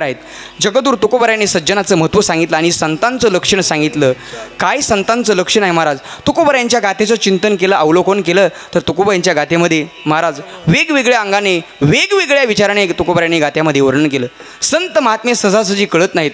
उपकार आहेत जगदूर तुकोबरायांनी सज्जनाचं महत्त्व सांगितलं आणि संतांचं लक्षण सांगितलं. काय संतांचं लक्षण आहे महाराज? तुकोबर यांच्या गाथेचं चिंतन केलं अवलोकन केलं तर तुकोबा यांच्या गाथेमध्ये महाराज वेगवेगळ्या अंगाने वेगवेगळ्या विचाराने तुकोबरायांनी गाथ्यामध्ये वर्णन केलं. संत महात्मे सहजासहजी कळत नाहीत.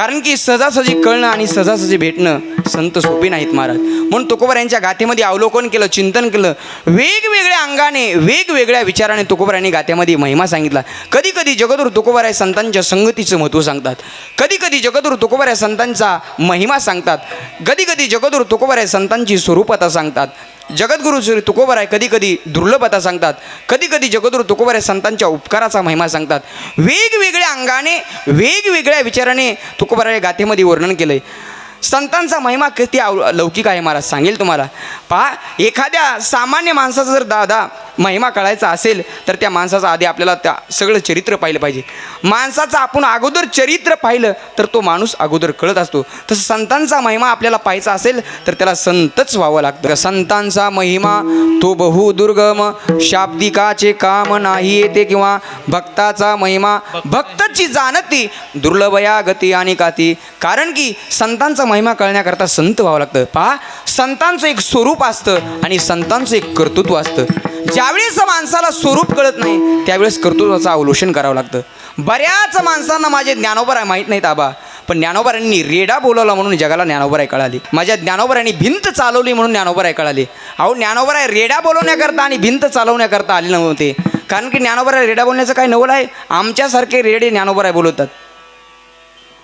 कारण की सहजासहजी कळणं आणि सहजासहजी भेटणं संत सोपे नाहीत महाराज. म्हणून तुकोबर यांच्या गाथेमध्ये अवलोकन केलं चिंतन केलं वेगवेगळ्या अंगाने वेगवेगळ्या विचाराने तुकोबर यांनी गाथ्यामध्ये महिमा सांगितला. कधी कधी जगदूर तुकोबर या संतांच्या संगतीचं महत्त्व सांगतात. कधी कधी जगदूर तुकोबर या संतांचा महिमा सांगतात. कधी कधी जगदूर तुकोबर या संतांची स्वरूपता सांगतात. जगद्गुरु श्री तुकोबर आहे कधी कधी दुर्लभता सांगतात कधी कधी जगद्गुरु तुकोबर आहे संतांच्या उपकाराचा महिमा सांगतात. वेगवेगळ्या अंगाने वेगवेगळ्या विचाराने तुकोबर गाथेमध्ये वर्णन केलं आहे संतांचा महिमा किती अव लौकिक आहे महाराज सांगेल तुम्हाला. पहा एखाद्या सामान्य माणसाचा जर दादा महिमा कळायचा असेल तर त्या माणसाचा आधी आपल्याला त्या सगळं चरित्र पाहिलं पाहिजे. माणसाचं आपण अगोदर चरित्र पाहिलं तर तो माणूस अगोदर कळत असतो. तसं संतांचा महिमा आपल्याला पाहायचा असेल तर त्याला संतच व्हावं लागतं. संतांचा महिमा तो बहु दुर्गम शाब्दिकाचे काम नाही येते किंवा भक्ताचा महिमा भक्तची जाणती दुर्लभया गती आणि काती. कारण की संतांचा महिमा कळण्याकरता संत व्हावं लागतं. पहा संतांचं एक स्वरूप असतं आणि संतांचं एक कर्तृत्व असतं. ज्या ज्यावेळेस माणसाला स्वरूप कळत नाही त्यावेळेस कर्तृत्वाचं अवलोकन करावं लागतं. बऱ्याच माणसांना माझे ज्ञानोबर आहे माहीत नाहीत आबा. पण ज्ञानोबरांनी रेडा बोलवला म्हणून जगाला ज्ञानोबराय कळाली. माझ्या ज्ञानोबरांनी भिंत चालवली म्हणून ज्ञानोबराय कळाली. अहो ज्ञानोबराय रेडा बोलवण्याकरता आणि भिंत चालवण्याकरता आले नव्हते. कारण की ज्ञानोबर आहे रेडा बोलण्याचं काय नवल आहे. आमच्यासारखे रेडे ज्ञानोबर आहे बोलवतात.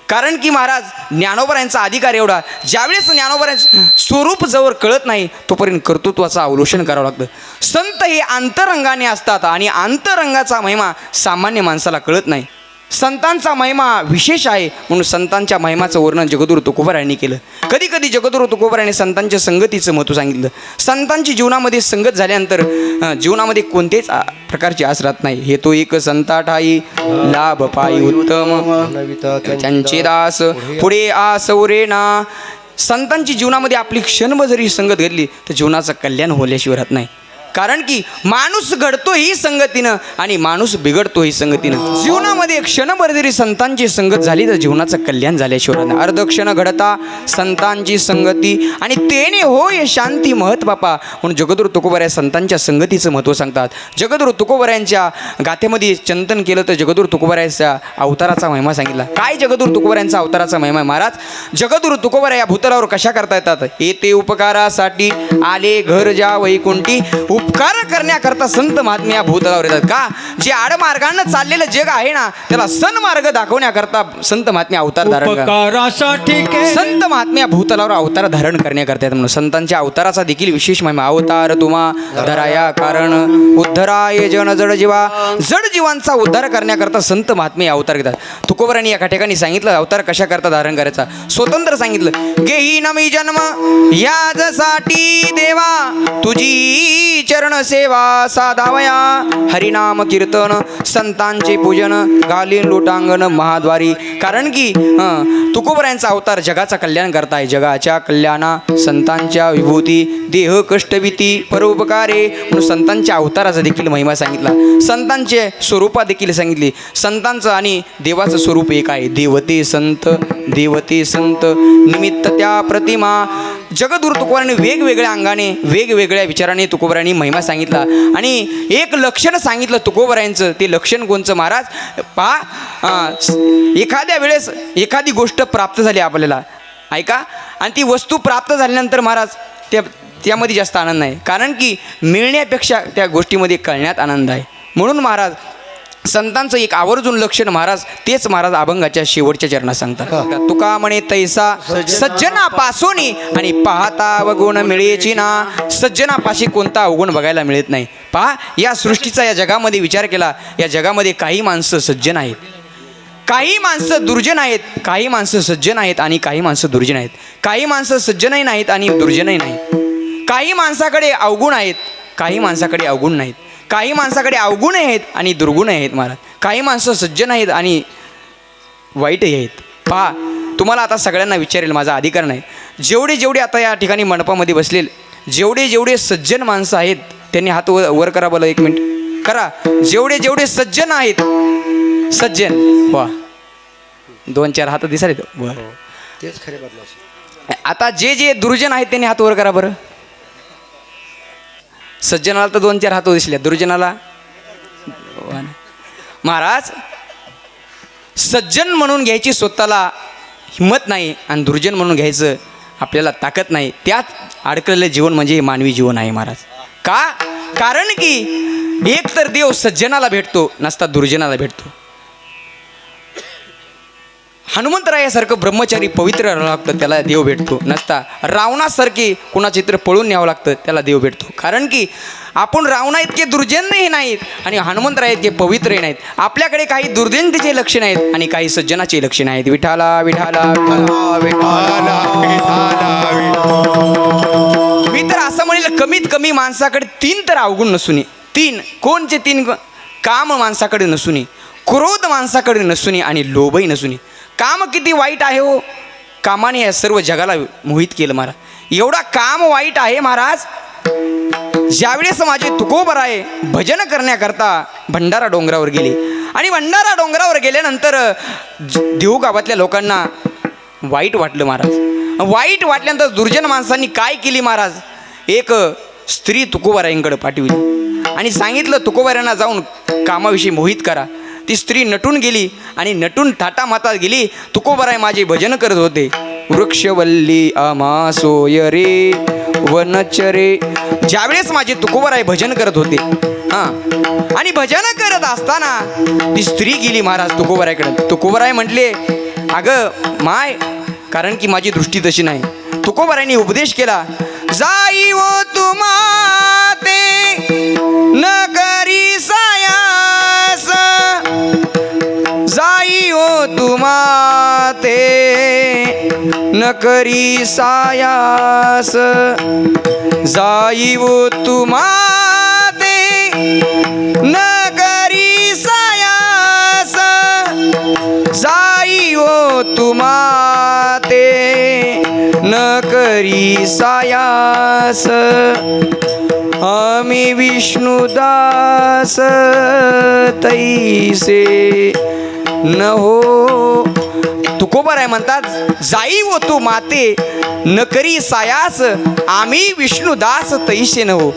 कारण की महाराज ज्ञानोबर यांचा अधिकार एवढा ज्यावेळेस ज्ञानोबरांचं स्वरूप जवळ कळत नाही तोपर्यंत कर्तृत्वाचं अवलोकन करावं लागतं. संत हे अंतरंगाने असतात आणि अंतरंगाचा महिमा सामान्य माणसाला कळत नाही. संतांचा महिमा विशेष आहे. म्हणून संतांच्या महिमाचं वर्णन जगदुरु तुकोबरांनी केलं. कधी कधी जगदुरु तुकोबर यांनी संतांच्या संगतीचं महत्त्व सांगितलं. संतांची जीवनामध्ये संगत झाल्यानंतर जीवनामध्ये कोणतेच प्रकारची आस राहत नाही. हे तो एक संता ठाई लाभ पायी उत्तम. त्यांचे दास पुढे आसवरे ना. संतांची जीवनामध्ये आपली क्षणभर जरी संगत घडली तर जीवनाचं कल्याण होल्याशिवाय राहत नाही. कारण की माणूस घडतो ही संगतीनं आणि माणूस बिघडतो ही संगतीनं. जीवनामध्ये क्षणभर जरी संतांची संगत झाली तर जीवनाचं कल्याण झाल्याशिवाय अर्ध क्षण घडता संतांची संगती आणि तेने होय शांती महत बापा. म्हणून जगदुरु तुकोबऱ्या या संतांच्या संगतीचं महत्त्व सांगतात. जगदुरु तुकोबऱ्यांच्या गाथेमध्ये चिंतन केलं तर जगदुरु तुकोबरायांच्या अवताराचा महिमा सांगितला. काय जगदुरु तुकोबऱ्यांचा अवताराचा महिमा आहे महाराज? जगदुरु तुकोबऱ्या या भूतलावर कशा करता येतात? येते उपकारासाठी आले घर जा वैकुंठी उपकार करण्याकरता संत महात्मे या भूतलावर येतात का? जे आडमार्गानं चाललेलं जग आहे ना त्याला सन्मार्ग दाखवण्याकरता संत महात्मे अवतार धारण संत महात्म्या भूतलावर अवतार धारण करण्याकरता येतात म्हणून. संतांच्या अवताराचा देखील विशेष महिमा. अवतार तुम्हा धराया कारण उद्धराय जन जड जीवा. जड जीवांचा उद्धार करण्याकरता संत महात्मे अवतार घेतात. तुकोबरांनी एका ठिकाणी सांगितलं अवतार कशा करता धारण करायचा? स्वतंत्र सांगितलं गेही नमी जन्म याजसाठी देवा तुझी चरण सेवा साधावया हरिनाम कीर्तन संतांचे पूजन घालीन लोटांगण महाद्वारी. कारण की तुकोबऱ्यांचा अवतार जगाचा कल्याण करताय. जगाच्या कल्याणा संतांच्या विभूती देह कष्टभीती परोपकारे. म्हणून संतांच्या अवताराचा देखील महिमा सांगितला. संतांचे स्वरूपा देखील सांगितली. संतांचं आणि देवाचं स्वरूप एक आहे. देवते संत देवते संत निमित्त त्या प्रतिमा. जगदूर तुकोबरांनी वेगवेगळ्या अंगाने वेगवेगळ्या विचाराने तुकोबरांनी महिमा सांगितला. आणि एक लक्षण सांगितलं तुकोबरायांचं ते लक्षण कोणचं महाराज? पहा एखाद्या वेळेस एखादी गोष्ट प्राप्त झाली आपल्याला. ऐका आणि ती वस्तू प्राप्त झाल्यानंतर महाराज त्या त्यामध्ये जास्त आनंद नाही. कारण की मिळण्यापेक्षा त्या गोष्टीमध्ये कळण्यात आनंद आहे. म्हणून महाराज संतांचं एक आवर्जून लक्षण महाराज तेच महाराज अभंगाच्या शेवटच्या चरणात सांगतात. तुका म्हणे तैसा सज्जनापासून आणि पाहता अवगुण मिळेची ना. सज्जनापाशी कोणता अवगुण बघायला मिळत नाही. पहा या सृष्टीचा या जगामध्ये विचार केला या जगामध्ये काही माणसं सज्जन आहेत. काही माणसं दुर्जन आहेत काही माणसं सज्जन आहेत आणि काही माणसं दुर्जन आहेत. काही माणसं सज्जनही नाहीत आणि दुर्जनही नाहीत. काही माणसाकडे अवगुण आहेत काही माणसाकडे अवगुण नाहीत. काही माणसाकडे अवगुण आहेत आणि दुर्गुण आहेत महाराज. काही माणसं सज्जन आहेत आणि वाईटही आहेत. पहा तुम्हाला आता सगळ्यांना विचारेल माझा अधिकार नाही. जेवढे जेवढे आता या ठिकाणी मंडपामध्ये बसलेल जेवढे जेवढे सज्जन माणसं आहेत त्यांनी हात वर वर करा बोला एक मिनिट. करा. जेवढे जेवढे सज्जन आहेत सज्जन. वा. दोन चार हात दिसाले बरं तेच खरे आता जे जे दुर्जन आहेत त्यांनी हात वर करा बरं. सज्जनाला तर दोन चार हात दिसले. दुर्जनाला? महाराज सज्जन म्हणून घ्यायची स्वतःला हिंमत नाही आणि दुर्जन म्हणून घ्यायचं आपल्याला ताकद नाही. त्यात अडकलेलं जीवन म्हणजे मानवी जीवन आहे महाराज. का? कारण की एक तर देव सज्जनाला भेटतो नसता दुर्जनाला भेटतो. हनुमंतरायासारखं ब्रह्मचारी पवित्र राहावं लागतं त्याला देव भेटतो. नसता रावणासारखे कुणाचे तर पळून न्यावं लागतं त्याला देव भेटतो. कारण की आपण रावणा इतके दुर्जनही नाहीत आणि हनुमंतराय इतके पवित्रही नाहीत. आपल्याकडे काही दुर्जनतेचे लक्षण आहेत आणि काही सज्जनाचे लक्षण आहेत. विठाला विठाला विठाला मी तर असं म्हणेल कमीत कमी माणसाकडे तीन तर अवगुण नसून तीन कोणचे तीन? काम माणसाकडे नसून क्रोध माणसाकडे नसून आणि लोभही नसून काम किती वाईट आहे हो? कामाने या सर्व जगाला मोहित केलं महाराज. एवढा काम वाईट आहे महाराज. ज्यावेळेस माझे तुकोबर आहे भजन करण्याकरता भंडारा डोंगरावर गेले. आणि भंडारा डोंगरावर गेल्यानंतर देऊ देहू गावातल्या लोकांना वाईट वाटलं महाराज. वाईट वाटल्यानंतर दुर्जन माणसांनी काय केली महाराज? एक स्त्री तुकोबारायांकडे पाठविली. आणि सांगितलं तुकोबाऱ्यांना जाऊन कामाविषयी मोहित करा. ती स्त्री नटून गेली आणि नटून थाटामातात गेली. तुकोबराय माझे भजन करत होते. वृक्षवल्ली आमासोय रे वनचरे ज्यावेळेस माझे तुकोबराय भजन करत होते. हां. आणि भजन करत असताना ती स्त्री गेली महाराज तुकोबरायकडे. तुकोबराय म्हटले अगं माय कारण की माझी दृष्टी तशी नाही. तुकोबरायने उपदेश केला जाई ओ तुमा ते न तुमाते न करी सायास जाईव तुमाते ते न करी सायास जाईव तुमाते ते न करी सायास आम्ही विष्णुदास तैसे न हो. तुकोबर आहे म्हणतात? जाई व तू माते न करी सायास आम्ही विष्णुदास तैसे न हो.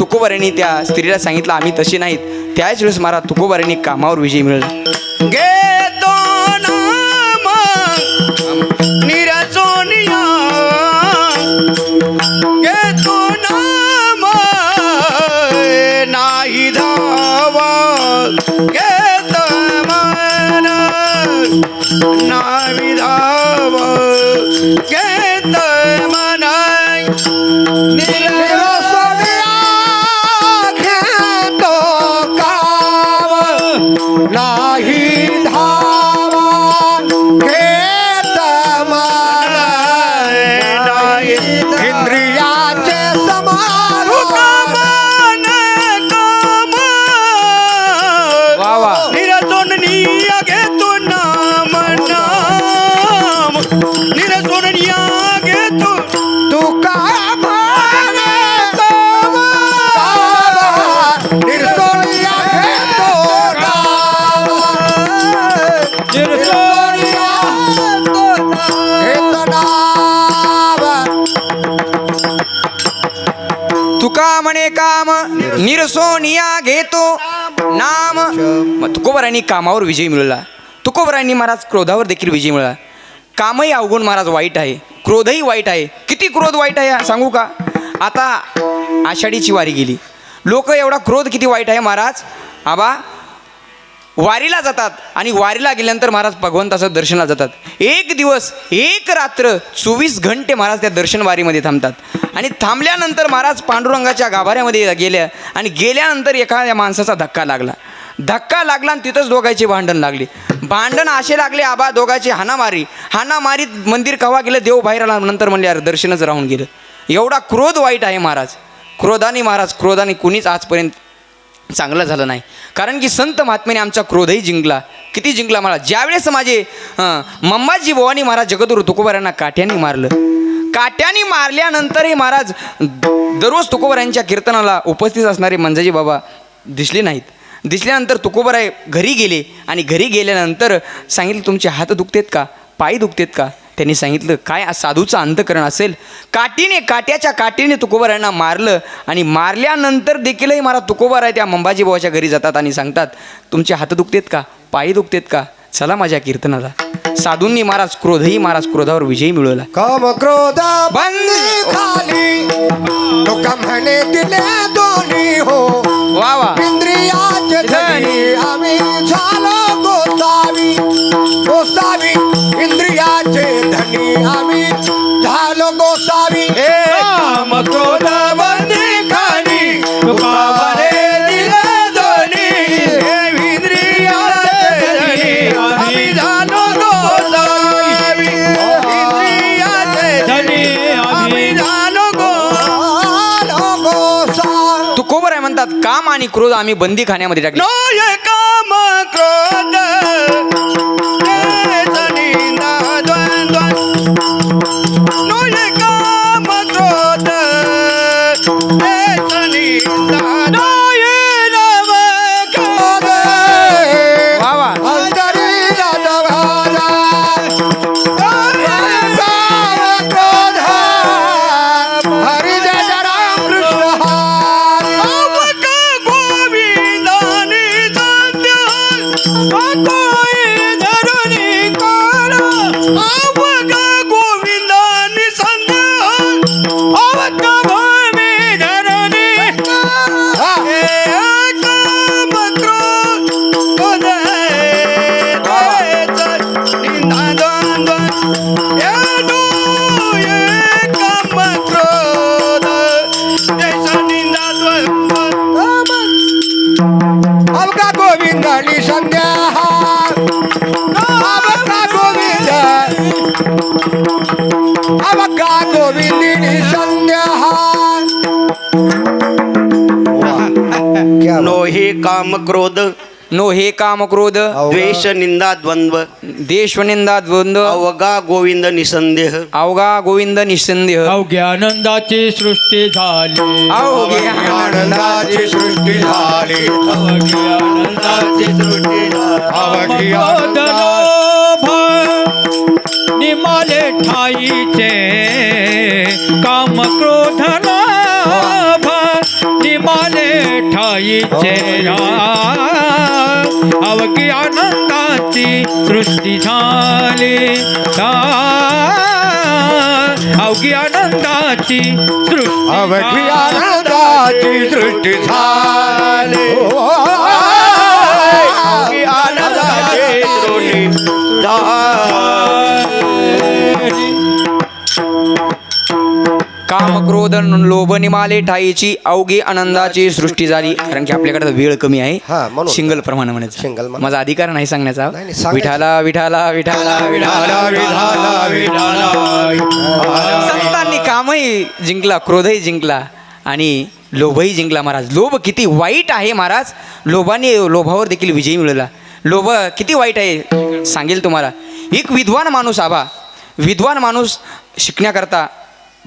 तुकोबर त्या स्त्रीला सांगितलं आम्ही तसे नाहीत. त्याच वेळेस मला तुकोबर कामावर विजय मिळाला गे नाम नाही नाही धाव घेत मन निरसोनिया तुका म्हणे काम निरसोनिया घेतो नाम. मग तुकोबरांनी कामावर विजय मिळवला. तुकोबरांनी महाराज क्रोधावर देखील विजय मिळवला. कामही अवगुण महाराज वाईट आहे. क्रोधही वाईट आहे. किती क्रोध वाईट आहे सांगू का? आता आषाढीची वारी गेली. लोक एवढा क्रोध किती वाईट आहे महाराज? आबा वारीला जातात आणि वारीला गेल्यानंतर महाराज भगवंताचं दर्शनाला जातात. एक दिवस एक रात्र चोवीस घंटे महाराज त्या दर्शन वारीमध्ये थांबतात. आणि थांबल्यानंतर महाराज पांडुरंगाच्या गाभाऱ्यामध्ये गेल्या आणि गेल्यानंतर एखाद्या माणसाचा धक्का लागला. धक्का लागला आणि तिथंच दोघांची भांडण लागले. भांडण असे लागले आबा दोघांची हाणामारी हाणामारीत मंदिर कवा गेलं देव बाहेर आला नंतर म्हणले अरे दर्शनच राहून गेलं. एवढा क्रोध वाईट आहे महाराज. क्रोधाने महाराज क्रोधाने कुणीच आजपर्यंत चांगलं झालं नाही. कारण की संत महात्म्याने आमचा क्रोधही जिंकला. किती जिंकला? मला ज्यावेळेस माझे मम्माजी भवानी महाराज जगद्गुरु तुकोबारांना काठ्याने मारलं. काट्याने मारल्यानंतरही महाराज दररोज तुकोबारांच्या कीर्तनाला उपस्थित असणारे मंजाजी बाबा दिसले नाहीत. दिसल्यानंतर तुकोबराय घरी गेले आणि घरी गेल्यानंतर सांगितलं तुमचे हात दुखतेत का? पाय दुखतेत का? त्यांनी सांगितलं काय साधूचं अंतकरण असेल? काठीने काट्याच्या काठीने तुकोबरायांना मारलं आणि मारल्यानंतर देखीलही मला तुकोबराय त्या मंबाजी बाबाच्या घरी जातात आणि सांगतात तुमचे हात दुखतेत का? पाय दुखतेत का? चला माझ्या कीर्तनाला. साधूंनी महाराज क्रोधही महाराज क्रोधावर विजय मिळवला. काम क्रोध बंदी! खाली. म्हणे दिले दोन्ही हो. वा वा. इंद्रियाचे धनी आम्ही झालो गोसावी. गोसावी इंद्रियाचे धनी आम्ही झालो गोसावी. हे काम क्रोध बंदी खाली. तुकावरे काम आणि क्रोध आम्ही बंदी खाण्यामध्ये टाकले. काम क्रोध हे काम क्रोध द्वेष निंदा द्वंद्व देशवनिंदा द्वंद्व अवगा गोविंद निसंदेह अवघा गोविंद निसंदेह अवघ्या आनंदाची सृष्टी झाली अवघ्या आनंदाची सृष्टी झाली अवघ्या आनंदाची सृष्टी लोभ निमाले ठाईचे काम क्रोध लोभ निमाले ठाईचे अवघी सृष्टी झाली. अवघी आनंदाची सृष्टी अवघी. आनंदाची सृष्टी झाली. अवघी आनंदाची सृष्टी काम क्रोध लोभ निमाले ठाईची अवघी आनंदाची सृष्टी झाली. कारण की आपल्याकडे वेळ कमी हा, आहे. सिंगल प्रमाणे म्हणायचं. माझा अधिकार नाही सांगण्याचा. विठाला विठाला विठाला विठाला. संतांनी कामही जिंकला क्रोधही जिंकला आणि लोभही जिंकला महाराज. लोभ किती वाईट आहे महाराज. लोभाने लोभावर देखील विजय मिळवला. लोभ किती वाईट आहे सांगेल तुम्हाला. एक विद्वान माणूस आबा. विद्वान माणूस शिकण्याकरता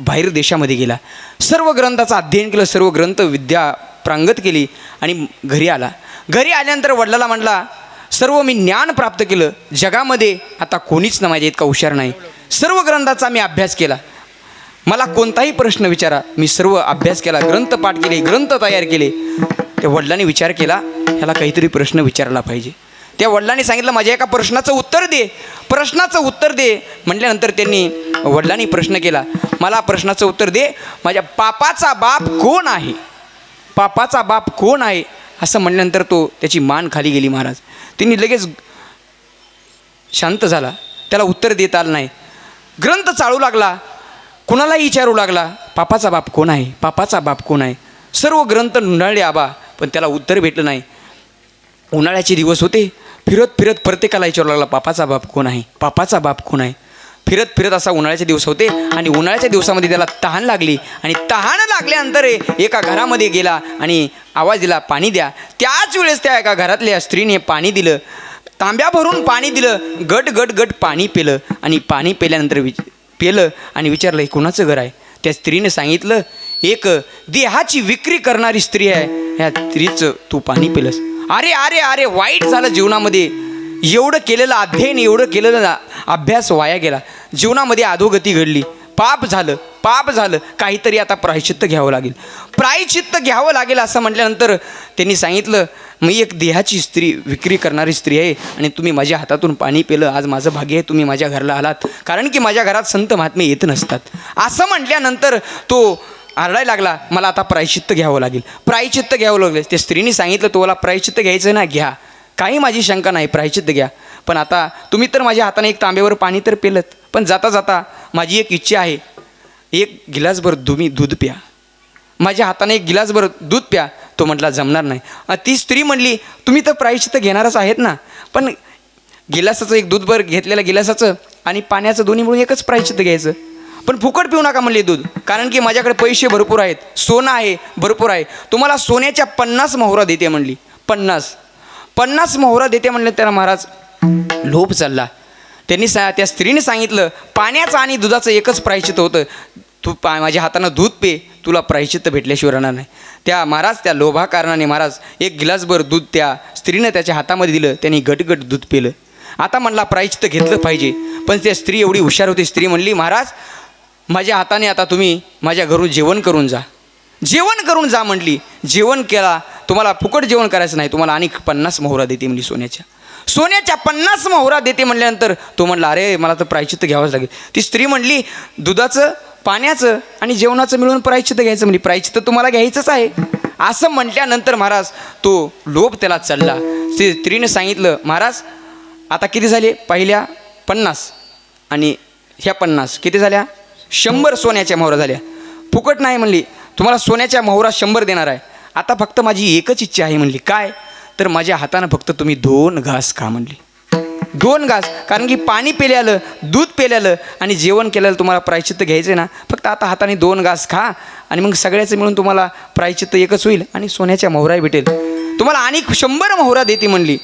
बाहेर देशामध्ये गेला. सर्व ग्रंथाचं अध्ययन केलं सर्व ग्रंथ विद्या प्रांगत केली आणि घरी आला. घरी आल्यानंतर वडिलाला म्हटला सर्व मी ज्ञान प्राप्त केलं. जगामध्ये आता कोणीच न माझ्या इतका हुशार नाही. सर्व ग्रंथाचा मी अभ्यास केला. मला कोणताही प्रश्न विचारा. मी सर्व अभ्यास केला ग्रंथ पाठ केले ग्रंथ तयार केले. त्या वडिलांनी विचार केला ह्याला काहीतरी प्रश्न विचारला पाहिजे. त्या वडिलांनी सांगितलं माझ्या एका प्रश्नाचं उत्तर दे. प्रश्नाचं उत्तर दे. म्हटल्यानंतर त्यांनी वडिलांनी प्रश्न केला मला प्रश्नाचं उत्तर दे माझ्या पापाचा बाप कोण आहे? पापाचा बाप कोण आहे? असं म्हणल्यानंतर तो त्याची मान खाली गेली महाराज. त्यांनी लगेच शांत झाला. त्याला उत्तर देता आलं नाही. ग्रंथ चालू लागला. कुणालाही विचारू लागला पापाचा बाप कोण आहे? पापाचा बाप कोण आहे? सर्व ग्रंथ नुंडाळले आबा पण त्याला उत्तर भेटलं नाही. उन्हाळ्याचे दिवस होते. फिरत फिरत प्रत्येकाला विचारू लागला पापाचा बाप कोण आहे? पापाचा बाप कोण आहे? फिरत फिरत असा उन्हाळ्याचे दिवस होते आणि उन्हाळ्याच्या दिवसामध्ये त्याला तहान लागली आणि तहान लागल्यानंतर एका घरामध्ये गेला आणि आवाज दिला पाणी द्या. त्याच वेळेस त्या एका घरातल्या स्त्रीने पाणी दिलं तांब्या भरून पाणी दिलं गट गट गट पाणी पेलं आणि पाणी पेल्यानंतर विच पेलं आणि विचारलं हे कुणाचं घर आहे? त्या स्त्रीने सांगितलं एक देहाची विक्री करणारी स्त्री आहे. ह्या स्त्रीचं तू पाणी पिलंस. अरे अरे अरे वाईट झालं जीवनामध्ये. एवढं केलेलं अध्ययन एवढं केलेलं अभ्यास वाया गेला. जीवनामध्ये अधोगती घडली. पाप झालं पाप झालं. काहीतरी आता प्रायचित्त घ्यावं लागेल. प्रायचित्त घ्यावं लागेल असं म्हटल्यानंतर त्यांनी सांगितलं मी एक देहाची स्त्री विक्री करणारी स्त्री आहे आणि तुम्ही माझ्या हातातून पाणी पिलं. आज माझं भाग्य आहे तुम्ही माझ्या घरला आलात. कारण की माझ्या घरात संत महात्मे येत नसतात. असं म्हटल्यानंतर तो आरडाय लागला मला आता प्रायचित्त घ्यावं लागेल. प्रायचित्त घ्यावं लागेल. त्या स्त्रीने सांगितलं तुम्हाला प्रायचित्त घ्यायचं ना घ्या. काही माझी शंका नाही प्रायचित्त घ्या. पण आता तुम्ही तर माझ्या हाताने एक तांब्यावर पाणी तर पेलत पण जाता जाता माझी एक इच्छा आहे. एक गिलासभर तुम्ही दूध प्या. माझ्या हाताने एक गिलासभर दूध प्या. तो म्हटला जमणार नाही. ती स्त्री म्हणली तुम्ही तर प्रायचित्त घेणारच आहेत ना. पण गिलासाचं एक दूधभर घेतलेल्या गिलासाचं आणि पाण्याचं दोन्ही मिळून एकच प्रायचित्त घ्यायचं. पण फुकट पिऊ नका म्हणले दूध. कारण की माझ्याकडे पैसे भरपूर आहेत. सोनं आहे भरपूर आहे. तुम्हाला सोन्याच्या पन्नास मोहरा देते म्हणली. पन्नास. पन्नास मोहरा देते म्हणले त्याला महाराज लोभ चालला. त्यांनी सा त्या स्त्रीने सांगितलं पाण्याचं आणि दुधाचं एकच प्रायचित्त होतं. तू पा माझ्या हातानं दूध पे तुला प्रायचित्त भेटल्याशिवाय राहणार नाही. त्या महाराज त्या लोभा कारणाने महाराज एक गिलासभर दूध त्या स्त्रीनं त्याच्या हातामध्ये दिलं. त्यांनी गटगट दूध पेलं. आता म्हणला प्रायचित्त घेतलं पाहिजे. पण त्या स्त्री एवढी हुशार होती. स्त्री म्हणली महाराज माझ्या हाताने आता तुम्ही माझ्या घरून जेवण करून जा. जेवण करून जा म्हटली जेवण केला तुम्हाला फुकट जेवण करायचं नाही. तुम्हाला आणि पन्नास मोहरा देते म्हणली सोन्याच्या. सोन्याच्या पन्नास मोहरा देते म्हटल्यानंतर तो म्हणला अरे मला तर प्रायचित्त घ्यावंच लागेल. ती स्त्री म्हणली दुधाचं पाण्याचं आणि जेवणाचं मिळून प्रायचित्त घ्यायचं. म्हणजे प्रायचित्त तुम्हाला घ्यायचंच आहे. असं म्हटल्यानंतर महाराज तो लोभ त्याला चढला. ते स्त्रीने सांगितलं महाराज आता किती झाले? पहिल्या पन्नास आणि ह्या पन्नास. किती झाल्या? शंभर सोन्याच्या मोहरा झाल्या. फुकट नाही म्हणली तुम्हाला सोन्याच्या मोहरा शंभर देणार आहे. आता फक्त माझी एकच इच्छा आहे म्हणली. काय? तर माझ्या हातानं फक्त तुम्ही दोन घास खा म्हणली. दोन घास कारण की पाणी पेल्यालं दूध पेल्यालं आणि जेवण केल्यालं तुम्हाला प्रायचित्त घ्यायचं आहे ना. फक्त आता हाताने दोन घास खा आणि मग सगळ्याचं मिळून तुम्हाला प्रायचित्त एकच होईल आणि सोन्याच्या मोहराही भेटेल. तुम्हाला आणि शंभर मोहरा देते म्हणली.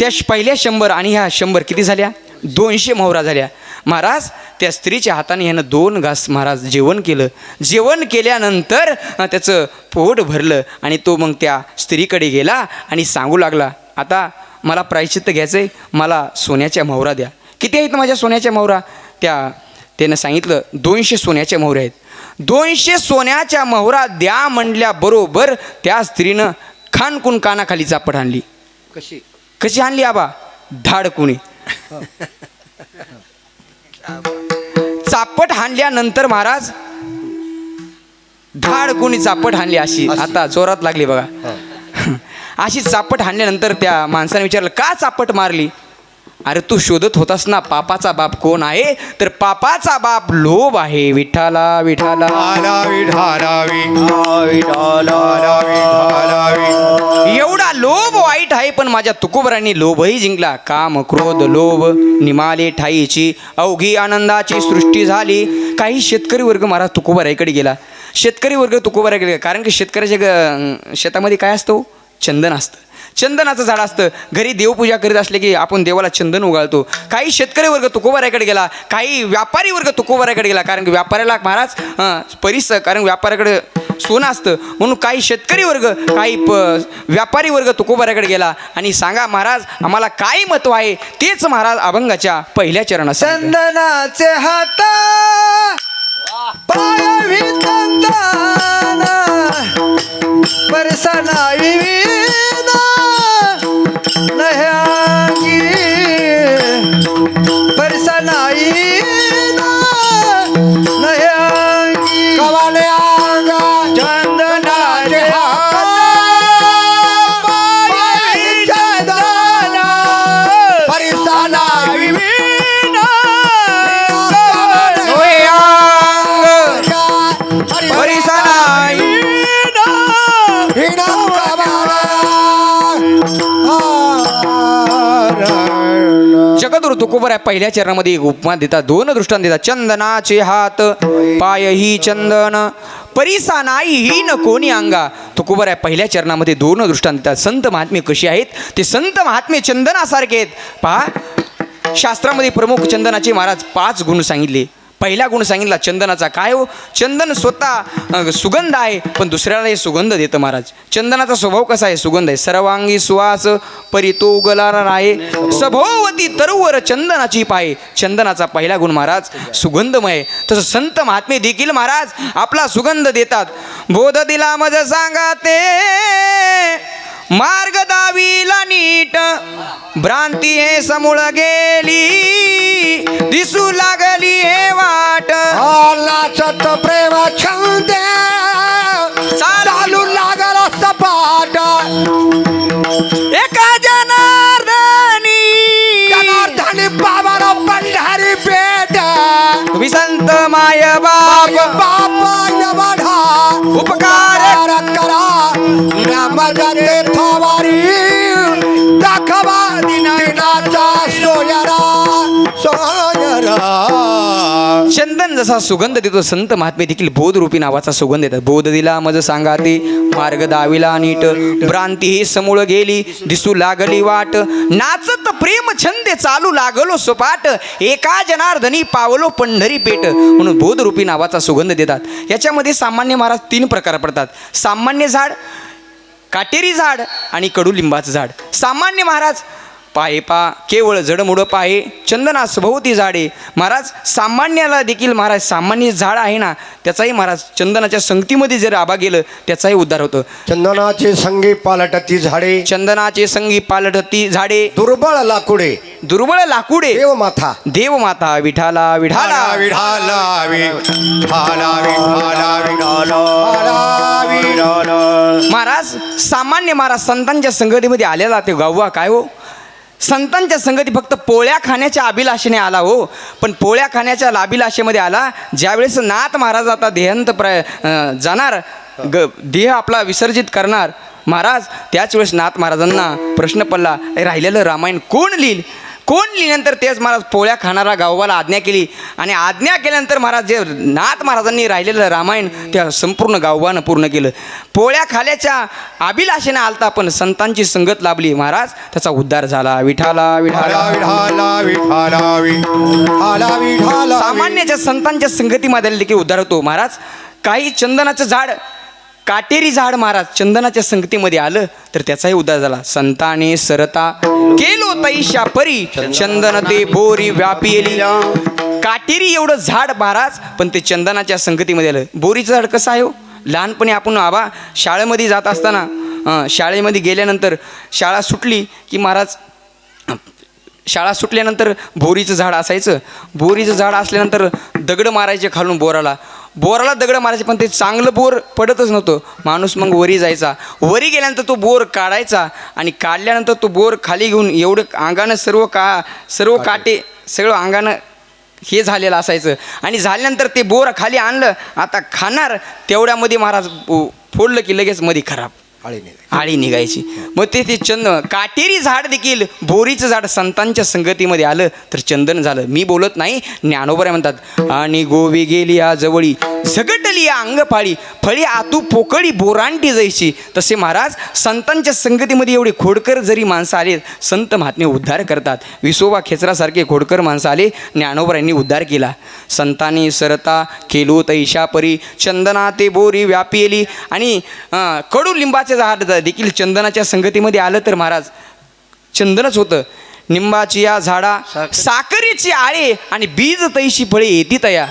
त्या पहिल्या शंभर आणि ह्या शंभर किती झाल्या? दोनशे मोहरा झाल्या. महाराज त्या स्त्रीच्या हाताने ह्यानं दोन घास महाराज जेवण केलं. जेवण केल्यानंतर त्याचं पोट भरलं आणि तो मग त्या स्त्रीकडे गेला आणि सांगू लागला आता मला प्रायचित्त घ्यायचं आहे मला सोन्याच्या मोहरा द्या. किती आहेत माझ्या सोन्याच्या मोहरा त्या त्यानं सांगितलं दोनशे सोन्याच्या मोहऱ्या आहेत. दोनशे सोन्याच्या मोहरा द्या म्हणल्याबरोबर त्या स्त्रीनं खानकून कानाखाली चापट आणली. कशी? कशी आणली आबा? धाडकुणी चापट हाणल्यानंतर महाराज धाडकुणी चापट हाणली अशी. आता जोरात लागली बघा. अशी चापट हाणल्यानंतर त्या माणसाने विचारलं का चापट मारली? अरे तू शोधत होतास ना पापाचा बाप कोण आहे? तर पापाचा बाप लोभ आहे. विठाला विठाला. एवढा लोभ वाईट आहे पण माझ्या तुकोबरांनी लोभही जिंकला. काम क्रोध लोभ निमाले ठाईची अवघी आनंदाची सृष्टी झाली. काही शेतकरी वर्ग महाराज तुकोबराईकडे गेला. शेतकरी वर्ग तुकोबराईकडे गेला. कारण की शेतकऱ्याच्या शेतामध्ये काय असतं हो? चंदन असतं. चंदनाचं झाड असतं. घरी देवपूजा करीत असले की आपण देवाला चंदन उगाळतो. काही शेतकरी वर्ग तुकोबाऱ्याकडे गेला काही व्यापारी वर्ग तुकोबाऱ्याकडे गेला कारण की व्यापाऱ्याला महाराज हं, परिस कारण व्यापाऱ्याकडे सोनं असतं. म्हणून काही शेतकरी वर्ग काही प व्यापारी वर्ग तुकोबाऱ्याकडे गेला आणि सांगा महाराज आम्हाला काय महत्त्व आहे? तेच महाराज अभंगाच्या पहिल्या चरणात चंदनाचे हात परसा चंदन तुकोबर आहे पहिल्या चरणामध्ये एक उपमा देतात दोन दृष्टांत देतात. चंदनाचे हात पाय ही चंदन परिसा नाही ही न कोणी अंगा तुकोबर आहे पहिल्या चरणामध्ये दोन दृष्टांत देतात. संत महात्मे कशी आहेत? ते संत महात्मे चंदनासारखे आहेत. पहा शास्त्रामध्ये प्रमुख चंदनाचे महाराज पाच गुण सांगितले. पहिला गुण सांगितला चंदनाचा. काय हो? चंदन स्वतः सुगंध आहे पण दुसऱ्याला हे सुगंध देतं महाराज. चंदनाचा स्वभाव कसा आहे? सुगंध आहे. सर्वांगी सुवास परितो गलारा आहे सभोवती तरुवर चंदनाची पाय. चंदनाचा पहिला गुण महाराज सुगंधमय तसं संत महात्मे देखील महाराज आपला सुगंध देतात. बोध दिला मज सांगा ते मार्ग दावीला नीट. भ्रांती हे समूळ गेली. दिसू लागली हे वाट. नाचत प्रेम छंद. चालू. लागला सपाट एका जनार्दनी. जनार्दनी बाबाला पंढारी पेट तुम्ही संत माय बाप यवढा उपकार करा नामजते थवारी दाखवा दिनाचा सोयरा सोयरा. चंदन जसा सुगंध देतो संत महात्मे देखील बोधरूपी नावाचा सुगंध देतात. बोध दिला मज सांगा ते मार्ग दाविला नीट. भ्रांती ही समूळ गेली दिसू लागली वाट. नाचत प्रेम छंदे चालू लागलो सुपाट. एका जनार्दनी पावलो पंढरी पेट. म्हणून बोधरूपी नावाचा सुगंध देतात. याच्यामध्ये सामान्य महाराज तीन प्रकार पडतात. सामान्य झाड काटेरी झाड आणि कडुलिंबाचं झाड. सामान्य महाराज पाये पा केवळ जडमुडं पाये चंदना सभोवती झाडे. महाराज सामान्याला देखील महाराज सामान्य झाड आहे ना त्याचाही महाराज चंदनाच्या संगतीमध्ये जर आबा गेलं त्याचाही उद्धार होतो. चंदनाचे संगी पालटती झाडे. चंदनाचे संगी पालटती झाडे. दुर्बळ लाकुडे. दुर्बळ लाकुडे. देव माथा देवमाता विठाला. विठाला विढाला विढाला विढाला विढाला महाराज सामान्य महाराज संतांच्या संगतीमध्ये आलेला ते गाववा काय हो? संतांच्या संगती फक्त पोळ्या खाण्याच्या अभिलाषेने आला हो. पण पोळ्या खाण्याच्या अभिलाषेमध्ये आला ज्यावेळेस नाथ महाराज आता देहांत प्र जाणार ग देह आपला विसर्जित करणार महाराज त्याच वेळेस नाथ महाराजांना प्रश्न पडला राहिलेलं रामायण कोण लिहिल? कोण लिहिल्यानंतर तेच महाराज पोळ्या खाणारा गाववाला आज्ञा केली? आणि आज्ञा केल्यानंतर महाराज जे नाथ महाराजांनी राहिलेलं रामायण त्या संपूर्ण गाववानं पूर्ण केलं. पोळ्या खाल्याच्या अभिलाषेने आलता पण संतांची संगत लाभली. महाराज त्याचा उद्धार झाला. विठाला विठाला. विढाला विढाला विढाला विढाला सामान्याच्या संतांच्या संगतीमध्ये देखील उद्धार होतो. महाराज काही चंदनाचं झाड काटेरी झाड महाराज चंदनाच्या संगतीमध्ये आलं तर त्याचाही उदय झाला. संताने सरता केलो तैशा परी चंदन ते बोरी व्यापिली काटेरी एवढं झाड महाराज पण ते चंदनाच्या संगतीमध्ये आलं. बोरीचं झाड कसं आहे हो? लहानपणी आपण आबा शाळेमध्ये जात असताना शाळेमध्ये गेल्यानंतर शाळा सुटली की महाराज शाळा सुटल्यानंतर बोरीचं झाड असायचं. बोरीचं झाड असल्यानंतर दगड मारायचे खालून बोराला. बोराला दगड मारायचे पण ते चांगलं बोर पडतच नव्हतं. माणूस मग वरी जायचा. वरी गेल्यानंतर तो बोर काढायचा आणि काढल्यानंतर तो बोर खाली घेऊन एवढं अंगानं सर्व का सर्व काटे. सगळं अंगानं हे झालेलं असायचं. आणि झाल्यानंतर ते बोर खाली आणलं. आता खाणार तेवढ्यामध्ये महाराज फोडलं की लगेच मध्ये खराब. आळी निघायची. मग ते ते चंद काटेरी झाड देखील बोरीचं झाड संतांच्या संगतीमध्ये आलं तर चंदन झालं. मी बोलत नाही ज्ञानोबऱ्या म्हणतात आणि गोवी गेली या जवळी झगटली या अंगफाळी. फळी आतू पोकळी बोरांटी जायची तसे महाराज संतांच्या संगतीमध्ये एवढे खोडकर जरी माणसं आले संत महात्मे उद्धार करतात. विसोबा खेचरासारखे खोडकर माणसं आले ज्ञानोबरांनी उद्धार केला. संतांनी सरता केलो तैशा परी चंदना ते बोरी व्यापिली आणि कडू कडुलिंबाचे झाड देखील चंदनाच्या संगतीमध्ये आलं तर महाराज चंदनच होतं. निंबाची या झाडा साखरेची आळे आणि बीज तैशी फळे येती तया.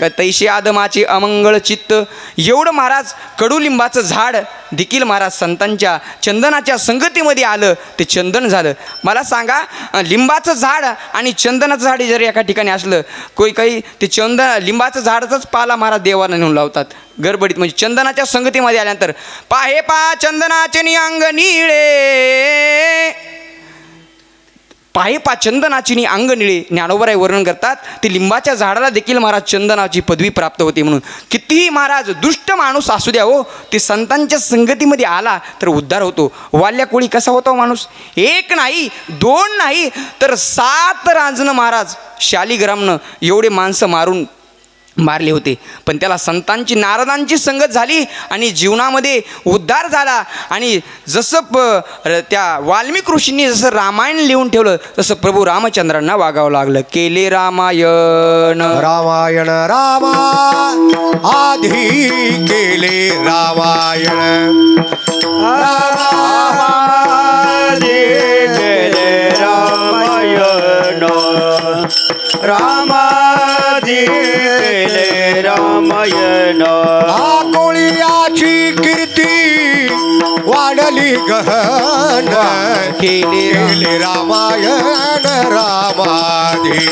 का तैशी आदमाचे अमंगळ चित्त. एवढं महाराज कडुलिंबाचं झाड देखील महाराज संतांच्या चंदनाच्या संगतीमध्ये आलं ते चंदन झालं. मला सांगा लिंबाचं झाड आणि चंदनाचं झाड जर एका ठिकाणी असलं कोई काही ते चंदन लिंबाचं झाडाचाच पाला महाराज देवाला नेऊन लावतात. गडबडीत म्हणजे चंदनाच्या संगतीमध्ये आल्यानंतर पाहे पा चंदनाचे निअंग निळे. पायपा चंदनाची अंग निळे ज्ञानोबराय वर्णन करतात. ते लिंबाच्या झाडाला देखील महाराज चंदनाची पदवी प्राप्त होते म्हणून. कितीही महाराज दुष्ट माणूस असू द्या हो ते संतांच्या संगतीमध्ये आला तर उद्धार होतो. वाल्या कोळी कसा होता हो माणूस? एक नाही दोन नाही तर सात रांजणं महाराज शालिग्रामनं एवढे माणसं मारून मारले होते. पण त्याला संतांची नारदांची संगत झाली आणि जीवनामध्ये उद्धार झाला. आणि जसं प त्या वाल्मिक ऋषींनी जसं रामायण लिहून ठेवलं तसं प्रभू रामचंद्रांना वागावं लागलं. केले रामायण. रामायण रामा आधी केले रामायण. रामायण. रामादी हा कोळियाची कीर्ती वाढली गहन. केले रामायण रामाधी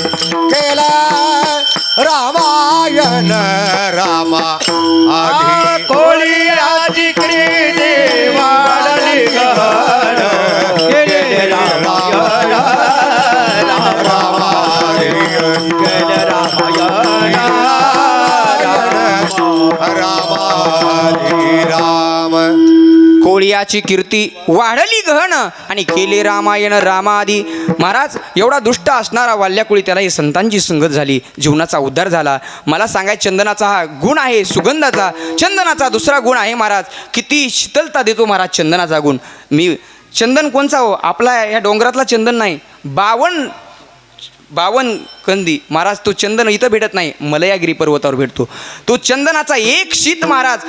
केला रामायण रामा आधी कोळी प्रियाची कीर्ती वाढली गहन आणि केले रामायण रामादी. महाराज एवढा दुष्ट असणारा वाल्याकुळी त्याला ही संतांची संगत झाली. जीवनाचा उद्धार झाला. मला सांगाय चंदनाचा हा गुण आहे सुगंधाचा. चंदनाचा दुसरा गुण आहे महाराज किती शीतलता देतो महाराज चंदनाचा गुण. मी चंदन कोणचा हो? आपला या डोंगरातला चंदन नाही. बावन बावन कंदी. महाराज तो चंदन इथं भेटत नाही. मलयागिरी पर्वतावर भेटतो. तो चंदनाचा एक शीत महाराज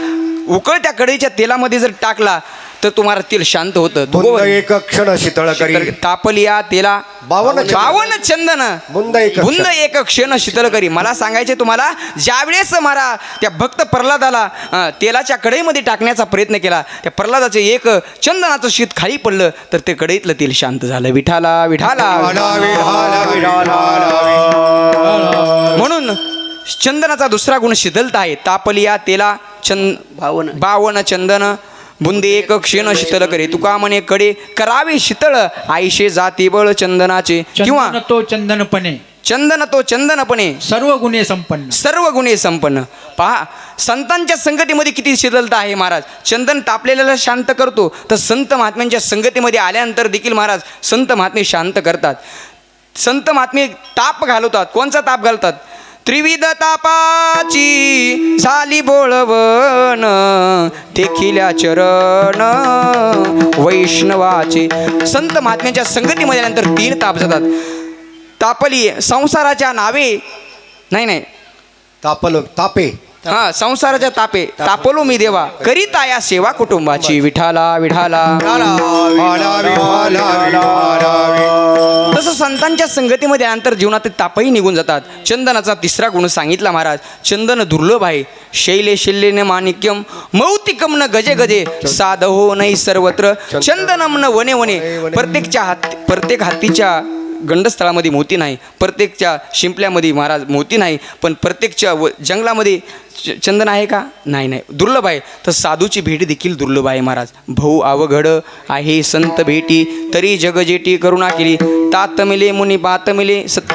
उकळत्या कढईच्या तेलामध्ये जर टाकला तर तुम्हाला तेल शांत होतं. बुंद एक क्षण शीतळ करी. तर तापलिया तेला. बावन्न चंदन. बावन्न चंदन बुंद एक बुंद क्षण. एक क्षण शीतल करी. मला सांगायचे तुम्हाला ज्यावेळेस मारा त्या भक्त प्रल्हादाला अं, तेलाच्या कढईमध्ये टाकण्याचा प्रयत्न केला त्या प्रल्हादाचे एक चंदनाचं शीत खाली पडलं तर ते कढईतलं तेल शांत झालं. विठाला विठाला. विठाला, विठाला, विठाला. म्हणून चंदनाचा दुसरा गुण शीतलता आहे. तापलिया तेला चंद बावन. बावन चंदन बुंदे एक क्षीण शीतल करे. तुका म्हणे कडे करावे शीतळ. आईशे जाती बळ चंदनाचे. किंवा तो चंदनपणे. चंदन तो चंदनपणे. सर्व गुणे संपन्न. सर्व गुणे संपन्न. पहा संतांच्या संगतीमध्ये किती शीतलता आहे महाराज. चंदन तापलेल्याला शांत करतो. तर संत महात्म्यांच्या संगतीमध्ये आल्यानंतर देखील महाराज संत महात्मे शांत करतात. संत महात्मे ताप घालवतात. कोणचा ताप घालतात? त्रिविध तापाची झाली बोळवण देखिल्या चरण वैष्णवाचे. संत महात्म्यांच्या संगतीमध्ये आल्यानंतर तीन ताप जातात. तापली संसाराच्या नावे नाही नाही. तापल तापे. हा संसाराच्या तापे. तापलो मी देवा. करीता या सेवा कुटुंबाची. विठाला विठाला. तसं संतांच्या संगतीमध्ये अंतर जीवनात तापही निघून जातात. चंदनाचा तिसरा गुण सांगितला महाराज. चंदन दुर्लभ आहे. शैले शिल्लेने माणिक्यम मौतिकम न गजे गजे. साधहो नाही सर्वत्र. चंदनम न वने वने. प्रत्येकच्या हात प्रत्येक हातीच्या गंडस्थळामध्ये मोती नाही प्रत्येकच्या शिंपल्यामध्ये महाराज मोती नाही पण प्रत्येकच्या व जंगलामध्ये च- चंदन आहे का? नाही नाही. दुर्लभ आहे. तर साधूची भेट देखील दुर्लभ आहे महाराज. भाऊ अवघड आहे संत भेटी तरी जगजेटी करुणा केली. तात मिले मुनी बात मिले सत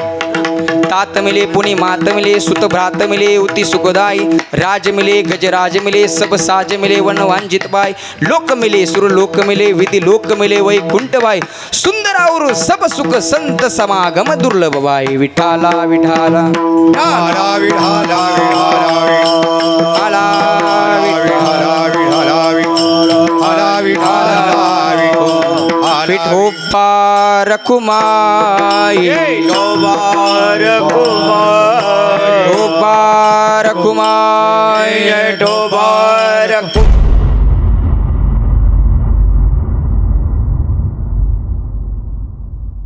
तात मिले पुनि मात मिले सुत भ्रात मिले उती सुखदाई राज मिले गजराज मिले सब साज मिले वन वांजित बाय लोक मिले सुर लोक मिले विधी लोक मिले वैकुंठ बाय सुंदर और सब सुख संत समागम दुर्लभ बाय विठाला विठाला विठाला, विठाला, विठाला, विठाला विठाला, विठाला, पिठो पार कुमाई डोबार कुमार डोबार कुमाई डोबार कुमार